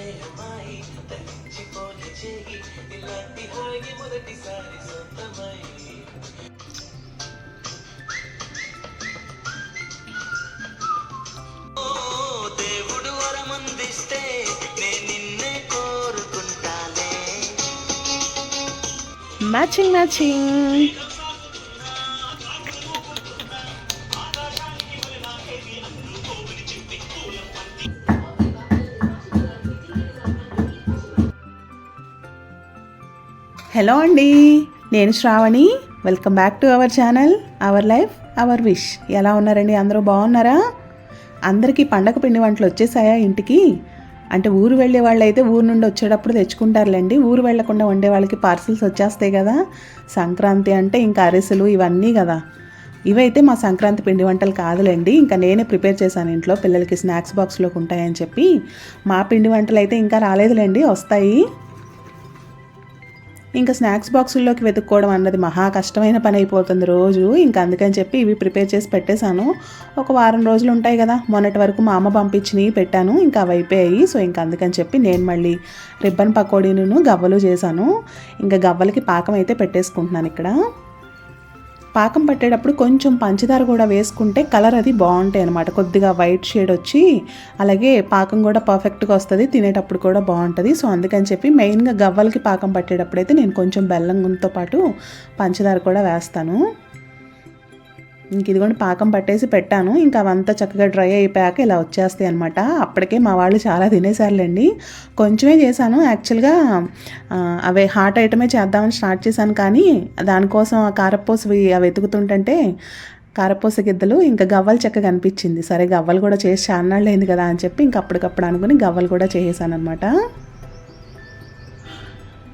వచ్చే అమ్మాయి తగ్గించిపోని చేయి ఇలాంటి హాయి మొదటిసారి సొంతమై ఓ దేవుడు వరమందిస్తే నేను నిన్నే కోరుకుంటాలే మ్యాచింగ్ మ్యాచింగ్ హలో అండి నేను Sravani. Welcome back to our channel our life our wish ఎలా ఉన్నారండి? అందరూ బాగున్నారా? అందరికీ పండగ పిండి వంటలు వచ్చేసాయా ఇంటికి? అంటే ఊరు వెళ్ళే వాళ్ళు అయితే ఊరు నుండి వచ్చేటప్పుడు తెచ్చుకుంటారులేండి. ఊరు వెళ్ళకుండా వండే వాళ్ళకి పార్సిల్స్ వచ్చేస్తాయి కదా. సంక్రాంతి అంటే ఇంకా అరిసెలు ఇవన్నీ కదా. ఇవైతే మా సంక్రాంతి పిండి వంటలు కాదులేండి. ఇంకా నేనే ప్రిపేర్ చేశాను ఇంట్లో. పిల్లలకి స్నాక్స్ బాక్స్లోకి ఉంటాయని చెప్పి. మా పిండి వంటలు అయితే ఇంకా రాలేదులేండి. వస్తాయి. ఇంకా స్నాక్స్ బాక్సుల్లోకి వెతుక్కోవడం అన్నది మహా కష్టమైన పని అయిపోతుంది రోజు. ఇంకా అందుకని చెప్పి ఇవి ప్రిపేర్ చేసి పెట్టేశాను. ఒక వారం రోజులు ఉంటాయి కదా మొన్నటి వరకు మా అమ్మ పంపించినవి పెట్టాను ఇంకా అవి అయిపోయాయి. సో ఇంకా అందుకని చెప్పి నేను మళ్ళీ రిబ్బన్ పకోడీను గవ్వలు చేశాను. ఇంకా గవ్వలకి పాకం అయితే పెట్టేసుకుంటున్నాను ఇక్కడ. పాకం పట్టేటప్పుడు కొంచెం పంచదార కూడా వేసుకుంటే కలర్ అది బాగుంటాయి అనమాట కొద్దిగా వైట్ షేడ్ వచ్చి అలాగే పాకం కూడా పర్ఫెక్ట్గా వస్తుంది తినేటప్పుడు కూడా బాగుంటుంది. సో అందుకని చెప్పి మెయిన్గా గవ్వలకి పాకం పట్టేటప్పుడు అయితే నేను కొంచెం బెల్లంతో పాటు పంచదార కూడా వేస్తాను. ఇంక ఇదిగోండి పాకం పట్టేసి పెట్టాను. ఇంకా అవంతా చక్కగా డ్రై అయిపోయాక ఇలా వచ్చేస్తాయి అనమాట అప్పటికే మా వాళ్ళు చాలా తినేసారులేండి. కొంచెమే చేశాను. యాక్చువల్గా అవే హాట్ ఐటమే చేద్దామని స్టార్ట్ చేశాను కానీ దానికోసం ఆ కారపూసవి అవి వెతుకుతుంటే కారపూస గిద్దలు ఇంకా గవ్వలు చక్కగా అనిపించింది. సరే గవ్వలు కూడా చేసి చాన్నాళ్ళు అయింది కదా అని చెప్పి ఇంక అప్పటికప్పుడు అనుకుని గవ్వలు కూడా చేసేసాను అనమాట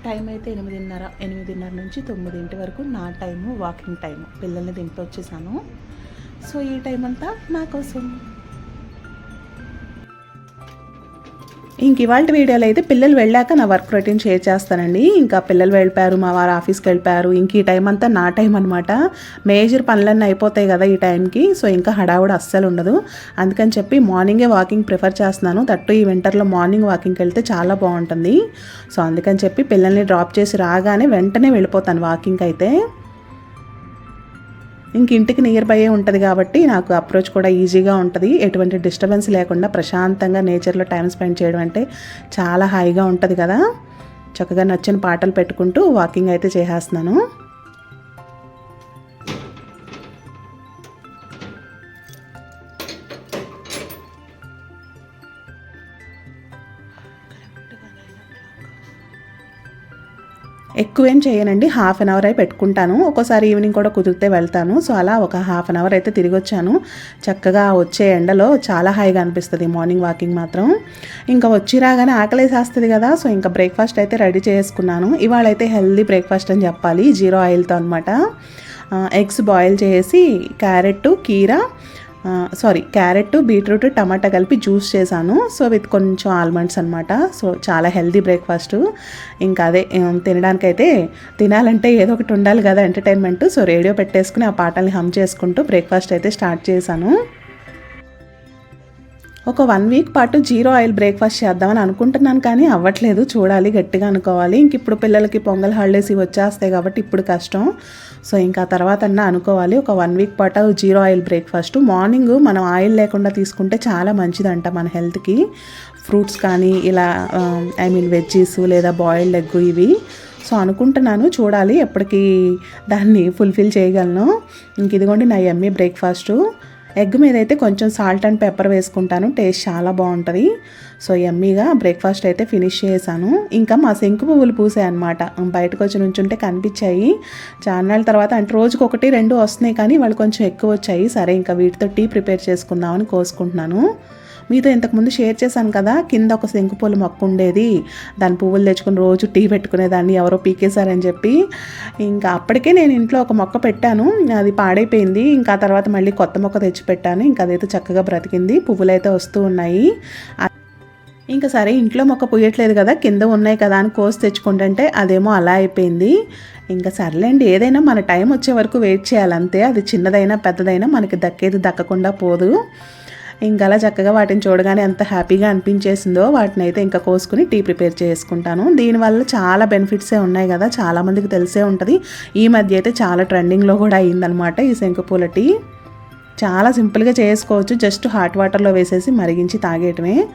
టైం అయితే ఎనిమిదిన్నర ఎనిమిదిన్నర నుంచి తొమ్మిదింటి వరకు నా టైము వాకింగ్ టైము. పిల్లల్ని దింపి వచ్చేసాను సో ఈ టైం అంతా నా కోసం ఇంక ఇవాళ వీడియోలో అయితే పిల్లలు వెళ్ళాక నా వర్క్ రొటీన్ షేర్ చేస్తానండి. ఇంకా పిల్లలు వెళ్ళిపోయారు మా వారు ఆఫీస్కి వెళ్ళిపోయారు. ఇంక ఈ టైం అంతా నా టైం అనమాట మేజర్ పనులన్నీ అయిపోతాయి కదా ఈ టైంకి సో ఇంకా హడావుడు అస్సలు ఉండదు. అందుకని చెప్పి మార్నింగే వాకింగ్ ప్రిఫర్ చేస్తున్నాను. తట్టు ఈ వింటర్లో మార్నింగ్ వాకింగ్కి వెళ్తే చాలా బాగుంటుంది. సో అందుకని చెప్పి పిల్లల్ని డ్రాప్ చేసి రాగానే వెంటనే వెళ్ళిపోతాను వాకింగ్కి అయితే. ఇంక ఇంటికి నియర్ బైయే ఉంటుంది కాబట్టి నాకు అప్రోచ్ కూడా ఈజీగా ఉంటుంది. ఎటువంటి డిస్టర్బెన్స్ లేకుండా ప్రశాంతంగా నేచర్లో టైం స్పెండ్ చేయడం అంటే చాలా హాయిగా ఉంటుంది కదా. చక్కగా నచ్చిన పాటలు పెట్టుకుంటూ వాకింగ్ అయితే చేసేస్తున్నాను. ఎక్కువేం చేయనండి. హాఫ్ అన్ అవర్ అయి పెట్టుకుంటాను. ఒక్కోసారి ఈవినింగ్ కూడా కుదిరితే వెళ్తాను. సో అలా ఒక హాఫ్ అన్ అవర్ అయితే తిరిగి వచ్చాను చక్కగా వచ్చే ఎండలో చాలా హాయిగా అనిపిస్తుంది మార్నింగ్ వాకింగ్ మాత్రం. ఇంకా వచ్చి రాగానే ఆకలేసేస్తుంది కదా. సో ఇంకా బ్రేక్ఫాస్ట్ అయితే రెడీ చేసుకున్నాను. ఇవాళ అయితే హెల్దీ బ్రేక్ఫాస్ట్ అని చెప్పాలి. జీరో ఆయిల్తో అనమాట ఎగ్స్ బాయిల్ చేసి క్యారెట్ కీరా సారీ క్యారెట్ బీట్రూట్ టమాటా కలిపి జ్యూస్ చేశాను. సో విత్ కొంచెం ఆల్మండ్స్ అనమాట సో చాలా హెల్దీ బ్రేక్ఫాస్ట్. ఇంకా అదే తినడానికైతే తినాలంటే ఏదో ఒకటి ఉండాలి కదా ఎంటర్టైన్మెంట్ సో రేడియో పెట్టేసుకుని ఆ పాటల్ని హమ్ చేసుకుంటూ బ్రేక్ఫాస్ట్ అయితే స్టార్ట్ చేశాను. ఒక వన్ వీక్ పాటు జీరో ఆయిల్ బ్రేక్ఫాస్ట్ చేద్దామని అనుకుంటున్నాను కానీ అవ్వట్లేదు. చూడాలి గట్టిగా అనుకోవాలి. ఇంక ఇప్పుడు పిల్లలకి పొంగల్ హాలిడేస్ ఇవి వచ్చేస్తాయి కాబట్టి ఇప్పుడు కష్టం. సో ఇంకా తర్వాత అన్నా అనుకోవాలి. ఒక వన్ వీక్ పాటు జీరో ఆయిల్ బ్రేక్ఫాస్ట్. మార్నింగ్ మనం ఆయిల్ లేకుండా తీసుకుంటే చాలా మంచిదంట మన హెల్త్కి. ఫ్రూట్స్ కానీ ఇలా ఐ మీన్ వెజ్జీస్ లేదా బాయిల్డ్ ఎగ్ ఇవి. సో అనుకుంటున్నాను. చూడాలి ఎప్పటికీ దాన్ని ఫుల్ఫిల్ చేయగలను. ఇంక ఇదిగోండి నా ఎమ్మీ బ్రేక్ఫాస్ట్ ఎగ్ మీద అయితే కొంచెం సాల్ట్ అండ్ పెప్పర్ వేసుకుంటాను. టేస్ట్ చాలా బాగుంటుంది. సో ఎమ్మీగా బ్రేక్ఫాస్ట్ అయితే ఫినిష్ చేశాను. ఇంకా మా శంకు పువ్వులు పూసాయి అనమాట బయటకు వచ్చి నుంచుంటే కనిపించాయి. చాలా తర్వాత అంటే రోజుకి ఒకటి రెండు వస్తున్నాయి కానీ వాళ్ళు కొంచెం ఎక్కువ వచ్చాయి. సరే ఇంకా వీటితో టీ ప్రిపేర్ చేసుకుందామని కోసుకుంటున్నాను. మీతో ఇంతకుముందు షేర్ చేశాను కదా కింద ఒక శంకుపూల మొక్క ఉండేది. దాని పువ్వులు తెచ్చుకుని రోజు టీ పెట్టుకునేదాన్ని ఎవరో పీకేశారని చెప్పి. ఇంకా అప్పటికే నేను ఇంట్లో ఒక మొక్క పెట్టాను అది పాడైపోయింది. ఇంకా తర్వాత మళ్ళీ కొత్త మొక్క తెచ్చి పెట్టాను ఇంకా అదైతే చక్కగా బ్రతికింది పువ్వులు అయితే వస్తూ ఉన్నాయి. ఇంకా సరే ఇంట్లో మొక్క పుయ్యట్లేదు కదా కింద ఉన్నాయి కదా అని కోసి తెచ్చుకుంటుంటే అదేమో అలా అయిపోయింది. ఇంకా సర్లేండి ఏదైనా మన టైం వచ్చే వరకు వెయిట్ చేయాలంతే. అది చిన్నదైనా పెద్దదైనా మనకి దక్కేది దక్కకుండా పోదు. ఇంకా అలా చక్కగా వాటిని చూడగానే ఎంత హ్యాపీగా అనిపించేసిందో వాటిని అయితే ఇంకా కోసుకుని టీ ప్రిపేర్ చేసుకుంటాను. దీనివల్ల చాలా బెనిఫిట్సే ఉన్నాయి కదా చాలామందికి తెలిసే ఉంటుంది. ఈ మధ్య అయితే చాలా ట్రెండింగ్లో కూడా అయ్యిందనమాట ఈ శంకుపూల టీ. చాలా సింపుల్గా చేసుకోవచ్చు జస్ట్ హాట్ వాటర్లో వేసేసి మరిగించి తాగేయటమే.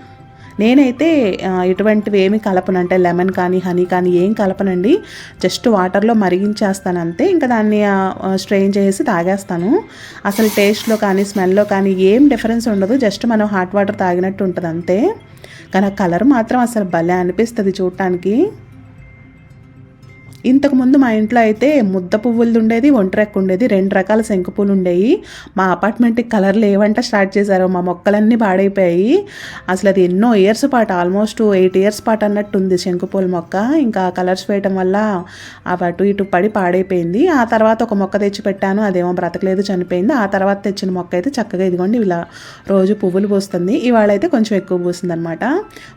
నేనైతే ఇటువంటివి ఏమి కలపను. అంటే లెమన్ కానీ హనీ కానీ ఏం కలపనండి. జస్ట్ వాటర్లో మరిగించేస్తాను అంతే ఇంకా దాన్ని స్ట్రెయిన్ చేసి తాగేస్తాను. అసలు టేస్ట్లో కానీ స్మెల్లో కానీ ఏం డిఫరెన్స్ ఉండదు. జస్ట్ మనం హాట్ వాటర్ తాగినట్టు ఉంటుంది అంతే కానీ ఆ కలర్ మాత్రం అసలు భలే అనిపిస్తుంది చూడటానికి ఇంతకుముందు మా ఇంట్లో అయితే ముద్ద పువ్వులది ఉండేది ఒంటరెక్క ఉండేది రెండు రకాల శంకు పూలు ఉండేవి మా అపార్ట్మెంట్కి కలర్ లేవంట స్టార్ట్ చేశారు మా మొక్కలన్నీ పాడైపోయాయి. అసలు అది ఎన్నో ఇయర్స్ పాటు ఆల్మోస్ట్ ఎయిట్ ఇయర్స్ పాటు అన్నట్టు ఉంది శంకుపూల మొక్క. ఇంకా కలర్స్ వేయటం వల్ల అవి అటు ఇటు పడి పాడైపోయింది. ఆ తర్వాత ఒక మొక్క తెచ్చి పెట్టాను అదేమో బ్రతకలేదు చనిపోయింది. ఆ తర్వాత తెచ్చిన మొక్క అయితే చక్కగా ఇదిగోండి ఇలా రోజు పువ్వులు పూస్తుంది. ఇవాళ అయితే కొంచెం ఎక్కువ పూస్తుంది అనమాట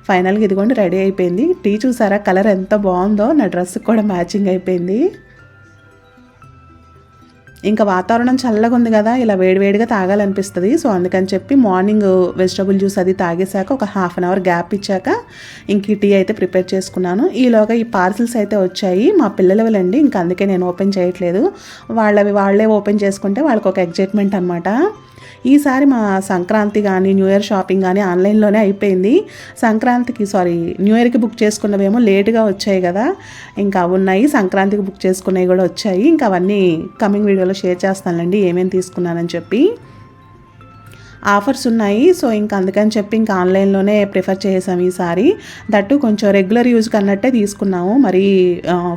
ఫైనల్గా ఇదిగోండి రెడీ అయిపోయింది. టీ చూసారా కలర్ ఎంత బాగుందో నా డ్రెస్ కూడా మ్యాచ్ మ్యాచింగ్ అయిపోయింది. ఇంకా వాతావరణం చల్లగా ఉంది కదా ఇలా వేడివేడిగా తాగాలనిపిస్తుంది. సో అందుకని చెప్పి మార్నింగ్ వెజిటబుల్ జ్యూస్ అది తాగేశాక ఒక హాఫ్ అన్ అవర్ గ్యాప్ ఇచ్చాక ఇంక టీ అయితే ప్రిపేర్ చేసుకున్నాను. ఈలోగా ఈ పార్సిల్స్ అయితే వచ్చాయి. మా పిల్లలవిలండి ఇంకా అందుకే నేను ఓపెన్ చేయట్లేదు. వాళ్ళవి వాళ్ళే ఓపెన్ చేసుకుంటే వాళ్ళకి ఒక ఎగ్జైట్మెంట్ అనమాట ఈసారి మా సంక్రాంతి కానీ న్యూ ఇయర్ షాపింగ్ కానీ ఆన్లైన్లోనే అయిపోయింది. సంక్రాంతికి సారీ న్యూ ఇయర్కి బుక్ చేసుకున్నవేమో లేటుగా వచ్చాయి కదా. ఇంకా ఉన్నాయి సంక్రాంతికి బుక్ చేసుకున్నవి కూడా వచ్చాయి. ఇంకా అవన్నీ కమింగ్ వీడియోలో షేర్ చేస్తానులేండి ఏమేమి తీసుకున్నానని చెప్పి. ఆఫర్స్ ఉన్నాయి సో ఇంకా అందుకని చెప్పి ఇంకా ఆన్లైన్లోనే ప్రిఫర్ చేసాం ఈసారి. దట్టు కొంచెం రెగ్యులర్ యూజ్ కన్నట్టే తీసుకున్నాము. మరి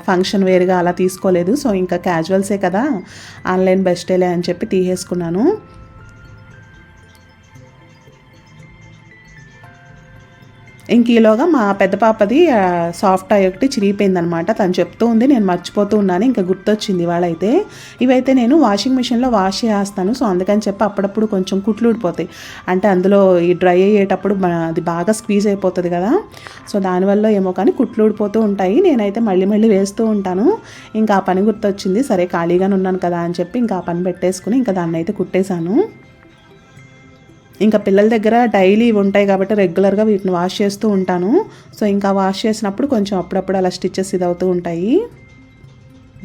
ఫంక్షన్ వేరుగా అలా తీసుకోలేదు. సో ఇంకా క్యాజువల్సే కదా ఆన్లైన్ బెస్టేలే అని చెప్పి తీసేసుకున్నాను. ఇంక ఈలోగా మా పెద్ద పాపది సాఫ్ట్ టాయ్ ఒకటి చిరిగిపోయిందనమాట. తను చెప్తూ ఉంది నేను మర్చిపోతూ ఉన్నాను ఇంకా గుర్తొచ్చింది వాళ్ళైతే ఇవైతే నేను వాషింగ్ మిషన్లో వాష్ చేస్తాను సో అందుకని చెప్పి అప్పుడప్పుడు కొంచెం కుట్లు ఊడిపోతాయి. అంటే అందులో ఈ డ్రై అయ్యేటప్పుడు అది బాగా స్క్వీజ్ అయిపోతుంది కదా. సో దానివల్ల ఏమో కానీ కుట్లు ఊడిపోతూ ఉంటాయి. నేనైతే మళ్ళీ మళ్ళీ వేస్తూ ఉంటాను. ఇంకా ఆ పని గుర్తొచ్చింది సరే ఖాళీగానే ఉన్నాను కదా అని చెప్పి ఇంకా ఆ పని పెట్టేసుకుని ఇంకా దాన్ని అయితే కుట్టేశాను. ఇంకా పిల్లల దగ్గర డైలీ ఇవి ఉంటాయి కాబట్టి రెగ్యులర్గా వీటిని వాష్ చేస్తూ ఉంటాను. సో ఇంకా వాష్ చేసినప్పుడు కొంచెం అప్పుడప్పుడు అలా స్టిచెస్ ఇది అవుతూ ఉంటాయి.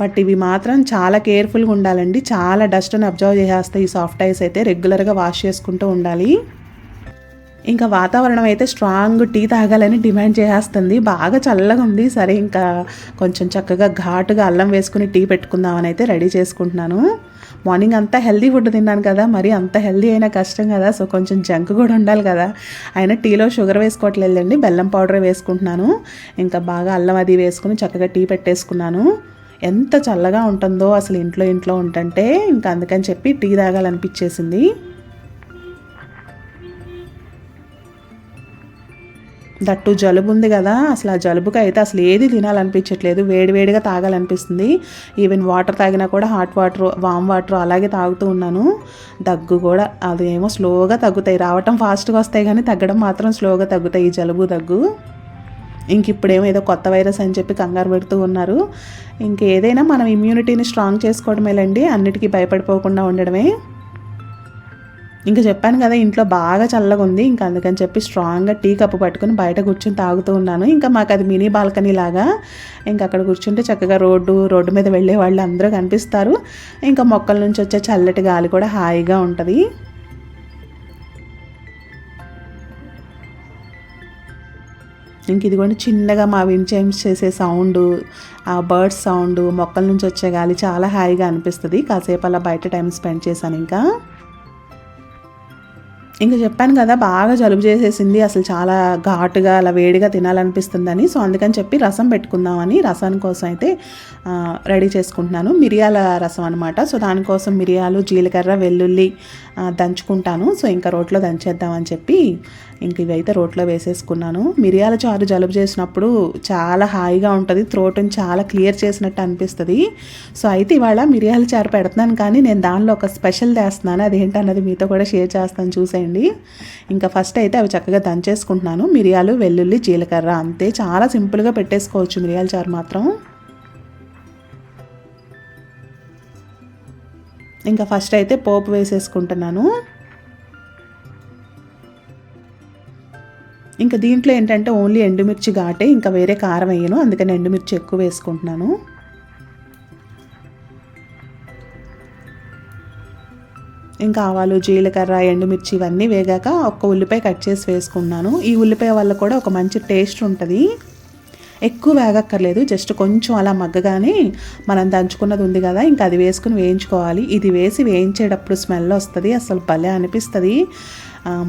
బట్ ఇవి మాత్రం చాలా కేర్ఫుల్గా ఉండాలండి. చాలా డస్ట్ని అబ్జర్వ్ చేసేస్తాయి. ఈ సాఫ్ట్ ఐస్ అయితే రెగ్యులర్గా వాష్ చేసుకుంటూ ఉండాలి. ఇంకా వాతావరణం అయితే స్ట్రాంగ్ టీ తాగాలని డిమాండ్ చేసేస్తుంది. బాగా చల్లగా ఉంది. సరే ఇంకా కొంచెం చక్కగా ఘాటుగా అల్లం వేసుకుని టీ పెట్టుకుందామని అయితే రెడీ చేసుకుంటున్నాను. మార్నింగ్ అంతా హెల్దీ ఫుడ్ తిన్నాను కదా మరి అంత హెల్దీ అయినా కష్టం కదా సో కొంచెం జంక్ కూడా ఉండాలి కదా. అయినా టీలో షుగర్ వేసుకోవట్లేదండి బెల్లం పౌడర్ వేసుకుంటున్నాను. ఇంకా బాగా అల్లం అది వేసుకుని చక్కగా టీ పెట్టేసుకున్నాను. ఎంత చల్లగా ఉంటుందో అసలు ఇంట్లో ఇంట్లో ఉంటుంటే ఇంకా అందుకని చెప్పి టీ తాగాలనిపించేసింది. దట్టు జలుబు ఉంది కదా అసలు ఆ జలుబుకి అయితే అసలు ఏది తినాలనిపించట్లేదు. వేడివేడిగా తాగాలనిపిస్తుంది. ఈవెన్ వాటర్ తాగినా కూడా హాట్ వాటర్ వామ్ వాటర్ అలాగే తాగుతూ ఉన్నాను. దగ్గు కూడా అదేమో స్లోగా తగ్గుతాయి. రావటం ఫాస్ట్గా వస్తాయి కానీ తగ్గడం మాత్రం స్లోగా తగ్గుతాయి ఈ జలుబు దగ్గు. ఇంక ఇప్పుడేమో ఏదో కొత్త వైరస్ అని చెప్పి కంగారు పెడుతూ ఉన్నారు. ఇంకేదైనా మనం ఇమ్యూనిటీని స్ట్రాంగ్ చేసుకోవడమేలండి అన్నిటికీ భయపడిపోకుండా ఉండడమే. ఇంకా చెప్పాను కదా ఇంట్లో బాగా చల్లగా ఉంది ఇంకా అందుకని చెప్పి స్ట్రాంగ్గా టీ కప్పు పట్టుకుని బయట కూర్చొని తాగుతూ ఉన్నాను. ఇంకా మాకు అది మినీ బాల్కనీ లాగా. ఇంకా అక్కడ కూర్చుంటే చక్కగా రోడ్డు రోడ్డు మీద వెళ్ళే వాళ్ళు అందరూ కనిపిస్తారు. ఇంకా మొక్కల నుంచి వచ్చే చల్లటి గాలి కూడా హాయిగా ఉంటుంది. ఇంక ఇదిగోండి చిన్నగా మా విండ్ చేసే సౌండ్ ఆ బర్డ్స్ సౌండ్ మొక్కల నుంచి వచ్చే గాలి చాలా హాయిగా అనిపిస్తుంది. కాసేపు అలా బయట టైం స్పెండ్ చేశాను ఇంకా. ఇంకా చెప్పాను కదా బాగా జలుబు చేసేసింది. అసలు చాలా ఘాటుగా అలా వేడిగా తినాలనిపిస్తుందని. సో అందుకని చెప్పి రసం పెట్టుకుందామని రసం కోసం అయితే రెడీ చేసుకుంటున్నాను. మిరియాల రసం అనమాట సో దానికోసం మిరియాలు జీలకర్ర వెల్లుల్లి దంచుకుంటాను. సో ఇంకా రోట్లో దంచేద్దామని చెప్పి ఇంక ఇవైతే రోట్లో వేసేసుకున్నాను. మిరియాల చారు జలుబు చేసినప్పుడు చాలా హాయిగా ఉంటుంది. త్రోట్ని చాలా క్లియర్ చేసినట్టు అనిపిస్తుంది. సో అయితే ఇవాళ మిరియాల చారు పెడుతున్నాను. కానీ నేను దానిలో ఒక స్పెషల్ చేస్తున్నాను. అదేంటన్నది మీతో కూడా షేర్ చేస్తాను. చూసేయండి. ఇంకా ఫస్ట్ అయితే అవి చక్కగా దంచేసుకుంటున్నాను. మిరియాలు వెల్లుల్లి జీలకర్ర అంతే. చాలా సింపుల్గా పెట్టేసుకోవచ్చు మిరియాల చారు మాత్రం. ఇంకా ఫస్ట్ అయితే పోపు వేసేసుకుంటున్నాను. ఇంకా దీంట్లో ఏంటంటే ఓన్లీ ఎండుమిర్చి ఘాటే ఇంకా వేరే కారం వేయను. అందుకని ఎండుమిర్చి ఎక్కువ వేసుకుంటున్నాను. ఇంకా ఆవాలు జీలకర్ర ఎండుమిర్చి ఇవన్నీ వేగాక ఒక్క ఉల్లిపాయ కట్ చేసి వేసుకున్నాను. ఈ ఉల్లిపాయ వల్ల కూడా ఒక మంచి టేస్ట్ ఉంటుంది. ఎక్కువ వేగక్కర్లేదు జస్ట్ కొంచెం అలా మగ్గగానే మనం దంచుకున్నది ఉంది కదా ఇంకా అది వేసుకుని వేయించుకోవాలి. ఇది వేసి వేయించేటప్పుడు స్మెల్ వస్తుంది అసలు భలే అనిపిస్తుంది.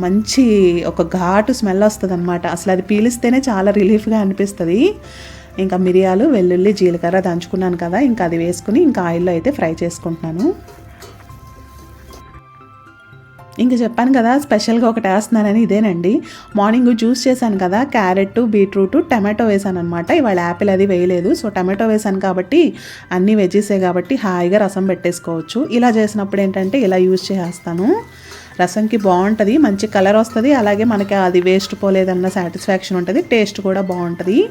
మంచి ఒక ఘాటు స్మెల్ వస్తుంది అనమాట అసలు అది పీలిస్తేనే చాలా రిలీఫ్గా అనిపిస్తుంది. ఇంకా మిరియాలు వెల్లుల్లి జీలకర్ర దంచుకున్నాను కదా ఇంకా అది వేసుకుని ఇంకా ఆయిల్లో అయితే ఫ్రై చేసుకుంటున్నాను. ఇంకా చెప్పాను కదా స్పెషల్గా ఒకటి వేస్తున్నానని ఇదేనండి. మార్నింగ్ జ్యూస్ చేశాను కదా క్యారెట్ బీట్రూట్ టమాటో వేసాను అనమాట ఇవాళ యాపిల్ అది వేయలేదు. సో టమాటో వేసాను కాబట్టి అన్నీ వెజీసే కాబట్టి హాయిగా రసం పెట్టేసుకోవచ్చు. ఇలా చేసినప్పుడు ఏంటంటే ఇలా యూజ్ చేసేస్తాను. రసంకి బాగుంటుంది మంచి కలర్ వస్తుంది. అలాగే మనకి అది వేస్ట్ పోలేదన్న సాటిస్ఫాక్షన్ ఉంటుంది టేస్ట్ కూడా బాగుంటుంది.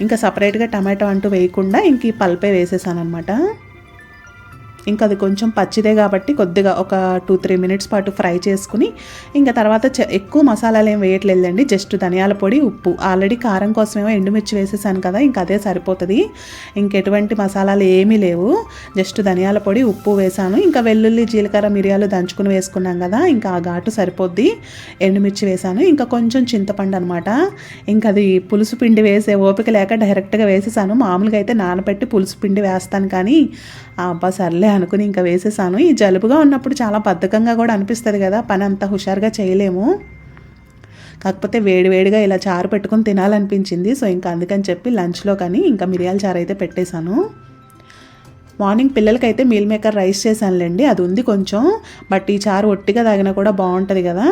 ఇంకా సపరేట్గా టమాటో అంటూ వేయకుండా ఇంక ఈ పల్పే వేసేసాను అనమాట ఇంకా అది కొంచెం పచ్చిదే కాబట్టి కొద్దిగా ఒక టూ త్రీ మినిట్స్ పాటు ఫ్రై చేసుకుని ఇంకా తర్వాత చ- ఎక్కువ మసాలాలు ఏం వేయట్లేదండి జస్ట్ ధనియాల పొడి ఉప్పు. ఆల్రెడీ కారం కోసమేమో ఎండుమిర్చి వేసేసాను కదా ఇంకా అదే సరిపోతుంది. ఇంకెటువంటి మసాలాలు ఏమీ లేవు. జస్ట్ ధనియాల పొడి ఉప్పు వేసాను. ఇంకా వెల్లుల్లి జీలకర్ర మిరియాలు దంచుకుని వేసుకున్నాం కదా ఇంకా ఆ ఘాటు సరిపోద్ది. ఎండుమిర్చి వేసాను. ఇంకా కొంచెం చింతపండు అనమాట ఇంకా అది పులుసు పిండి వేసే ఓపిక లేక డైరెక్ట్గా వేసేసాను. మామూలుగా అయితే నానబెట్టి పులుసు పిండి వేస్తాను కానీ అబ్బా సర్లే అనుకుని ఇంకా వేసేసాను. ఈ జలుబుగా ఉన్నప్పుడు చాలా బద్ధకంగా కూడా అనిపిస్తుంది కదా పని అంత హుషారుగా చేయలేము. కాకపోతే వేడివేడిగా ఇలా చారు పెట్టుకొని తినాలనిపించింది. సో ఇంకా అందుకని చెప్పి లంచ్లో కానీ ఇంకా మిరియాల చారు అయితే పెట్టేశాను. మార్నింగ్ పిల్లలకైతే మీల్ మేకర్ రైస్ చేశానులేండి అది ఉంది కొంచెం. బట్ ఈ చారు ఒట్టిగా తాగినా కూడా బాగుంటుంది కదా.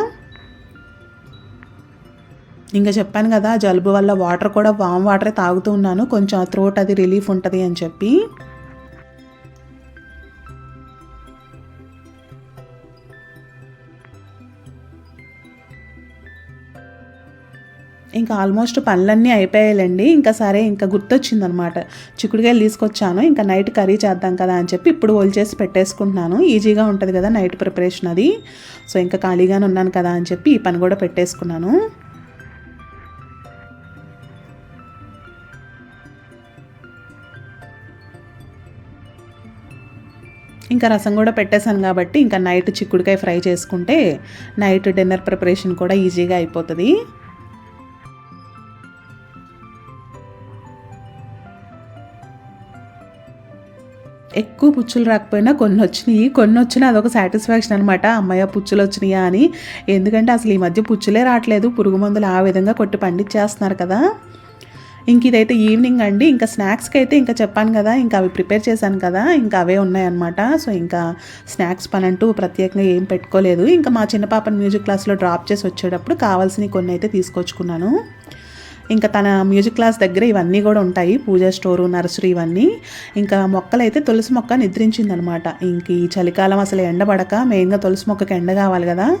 ఇంకా చెప్పాను కదా జలుబు వల్ల వాటర్ కూడా వామ్ వాటరే తాగుతూ ఉన్నాను. కొంచెం త్రోట్ అది రిలీఫ్ ఉంటుంది అని చెప్పి. ఇంకా ఆల్మోస్ట్ పనులన్నీ అయిపోయాయండి ఇంకా సరే ఇంకా గుర్తొచ్చిందనమాట. చిక్కుడుకాయలు తీసుకొచ్చాను. ఇంకా నైట్ కర్రీ చేద్దాం కదా అని చెప్పి ఇప్పుడు ఓల్ చేసి పెట్టేసుకుంటున్నాను. ఈజీగా ఉంటుంది కదా నైట్ ప్రిపరేషన్ అది. సో ఇంకా ఖాళీగానే ఉన్నాను కదా అని చెప్పి ఈ పని కూడా పెట్టేసుకున్నాను. ఇంకా రసం కూడా పెట్టేశాను కాబట్టి ఇంకా నైట్ చిక్కుడుకాయ ఫ్రై చేసుకుంటే నైట్ డిన్నర్ ప్రిపరేషన్ కూడా ఈజీగా అయిపోతుంది. ఎక్కువ పుచ్చులు రాకపోయినా కొన్ని వచ్చినాయి కొన్ని వచ్చినా అదొక సాటిస్ఫాక్షన్ అనమాట అమ్మయ్య పుచ్చులు వచ్చినాయా అని. ఎందుకంటే అసలు ఈ మధ్య పుచ్చులే రావట్లేదు. పురుగు మందులు ఆ విధంగా కొట్టి పండించేస్తున్నారు కదా. ఇంక ఇదైతే ఈవినింగ్ అండి. ఇంకా స్నాక్స్కి అయితే ఇంకా చెప్పాను కదా. ఇంకా అవి ప్రిపేర్ చేశాను కదా. ఇంకా అవే ఉన్నాయన్నమాట. సో ఇంకా స్నాక్స్ పని అంటూ ప్రత్యేకంగా ఏం పెట్టుకోలేదు. ఇంకా మా చిన్న పాపని మ్యూజిక్ క్లాస్లో డ్రాప్ చేసి వచ్చేటప్పుడు కావాల్సినవి కొన్ని అయితే తీసుకొచ్చుకున్నాను. ఇంకా తన మ్యూజిక్ క్లాస్ దగ్గర ఇవన్నీ కూడా ఉంటాయి. పూజా స్టోరు నర్సరీ ఇవన్నీ. ఇంకా మొక్కలైతే తులసి మొక్క నిద్రించిందనమాట. ఇంక ఈ చలికాలం అసలు ఎండబడక మెయిన్గా తులసి మొక్కకి ఎండ కావాలి కదా.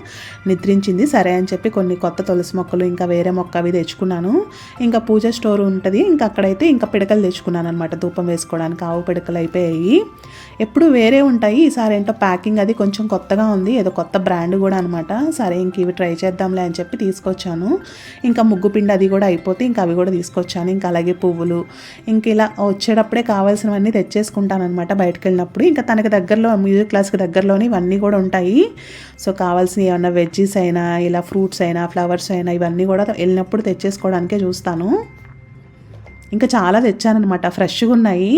నిద్రించింది. సరే అని చెప్పి కొన్ని కొత్త తులసి మొక్కలు ఇంకా వేరే మొక్క అవి తెచ్చుకున్నాను. ఇంకా పూజ స్టోర్ ఉంటుంది. ఇంకా అక్కడైతే ఇంకా పిడకలు తెచ్చుకున్నాను అనమాట ధూపం వేసుకోవడానికి ఆవు పిడకలు అయిపోయాయి. ఎప్పుడు వేరే ఉంటాయి. ఈసారి ఏంటో ప్యాకింగ్ అది కొంచెం కొత్తగా ఉంది. ఏదో కొత్త బ్రాండ్ కూడా అనమాట. సరే ఇంక ఇవి ట్రై చేద్దాంలే అని చెప్పి తీసుకొచ్చాను. ఇంకా ముగ్గు పిండి అది కూడా అయిపోతే ఇంకా అవి కూడా తీసుకొచ్చాను. ఇంకా అలాగే పువ్వులు ఇంక ఇలా వచ్చేటప్పుడే కావాల్సినవన్నీ తెచ్చేసుకుంటాను అనమాట బయటకు వెళ్ళినప్పుడు ఇంకా తనకి దగ్గరలో మ్యూజిక్ క్లాస్కి దగ్గరలోనే ఇవన్నీ కూడా ఉంటాయి. సో కావాల్సిన ఏమన్నా వెజ్జీస్ అయినా ఇలా ఫ్రూట్స్ అయినా ఫ్లవర్స్ అయినా ఇవన్నీ కూడా వెళ్ళినప్పుడు తెచ్చేసుకోవడానికే చూస్తాను. ఇంకా చాలా తెచ్చానమాట ఫ్రెష్గా ఉన్నాయి.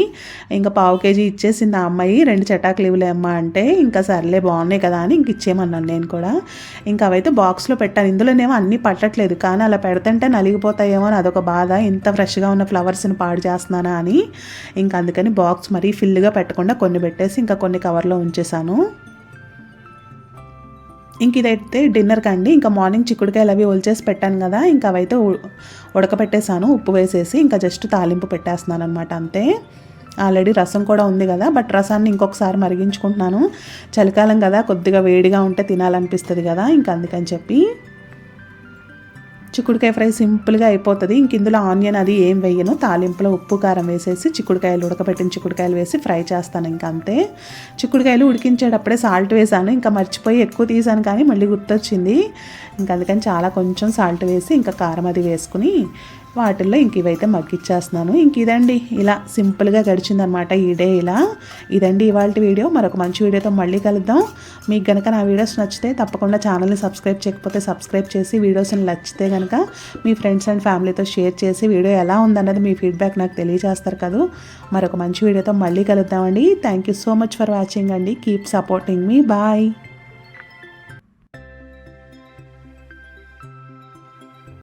ఇంకా పావు కేజీ ఇచ్చేసింది ఆ అమ్మాయి. రెండు చటాకులు ఇవ్వలే అమ్మ అంటే ఇంకా సర్లే బాగున్నాయి కదా అని ఇంక ఇచ్చేయమన్నాను నేను కూడా. ఇంకా అవైతే బాక్స్లో పెట్టాను. ఇందులోనేమో అన్నీ పట్టట్లేదు. కానీ అలా పెడుతుంటే నలిగిపోతాయేమో అని అదొక బాధ. ఇంత ఫ్రెష్గా ఉన్న ఫ్లవర్స్ని పాడు చేస్తున్నానా అని. ఇంకా అందుకని బాక్స్ మరీ ఫిల్గా పెట్టకుండా కొన్ని పెట్టేసి ఇంకా కొన్ని కవర్లో ఉంచేసాను ఇంక ఇదైతే డిన్నర్కి అండి. ఇంకా మార్నింగ్ చిక్కుడుకాయలు అవి ఒలిచేసి పెట్టాను కదా ఇంకా అవైతే ఉడకపెట్టేశాను. ఉప్పు వేసేసి ఇంకా జస్ట్ తాలింపు పెట్టేస్తున్నాను అనమాట అంతే. ఆల్రెడీ రసం కూడా ఉంది కదా బట్ రసాన్ని ఇంకొకసారి మరిగించుకుంటున్నాను. చలికాలం కదా కొద్దిగా వేడిగా ఉంటే తినాలనిపిస్తుంది కదా ఇంకా అందుకని చెప్పి చిక్కుడుకాయ ఫ్రై సింపుల్గా అయిపోతుంది. ఇంక ఇందులో ఆనియన్ అది ఏం వేయను. తాలింపులో ఉప్పు కారం వేసేసి చిక్కుడుకాయలు ఉడకబెట్టిన చిక్కుడుకాయలు వేసి ఫ్రై చేస్తాను ఇంకా అంతే. చిక్కుడుకాయలు ఉడికించేటప్పుడే సాల్ట్ వేసాను. ఇంకా మర్చిపోయి ఎక్కువ తీసాను కానీ మళ్ళీ గుర్తొచ్చింది. ఇంకా అందుకని చాలా కొంచెం సాల్ట్ వేసి ఇంకా కారం అది వేసుకుని వాటిల్లో ఇంక ఇవైతే మగ్గిచ్చేస్తున్నాను ఇంక ఇదండి ఇలా సింపుల్గా గడిచిందనమాట ఈ డే ఇలా. ఇదండి ఇవాళ వీడియో. మరొక మంచి వీడియోతో మళ్ళీ కలుద్దాం. మీకు కనుక నా వీడియోస్ నచ్చితే తప్పకుండా ఛానల్ని సబ్స్క్రైబ్ చేయకపోతే సబ్స్క్రైబ్ చేసి వీడియోస్ని నచ్చితే కనుక మీ ఫ్రెండ్స్ అండ్ ఫ్యామిలీతో షేర్ చేసి వీడియో ఎలా ఉందన్నది మీ ఫీడ్బ్యాక్ నాకు తెలియజేస్తారు కదా. మరొక మంచి వీడియోతో మళ్ళీ కలుద్దామండి. Thank you so much for watching అండి. కీప్ సపోర్టింగ్ మీ బాయ్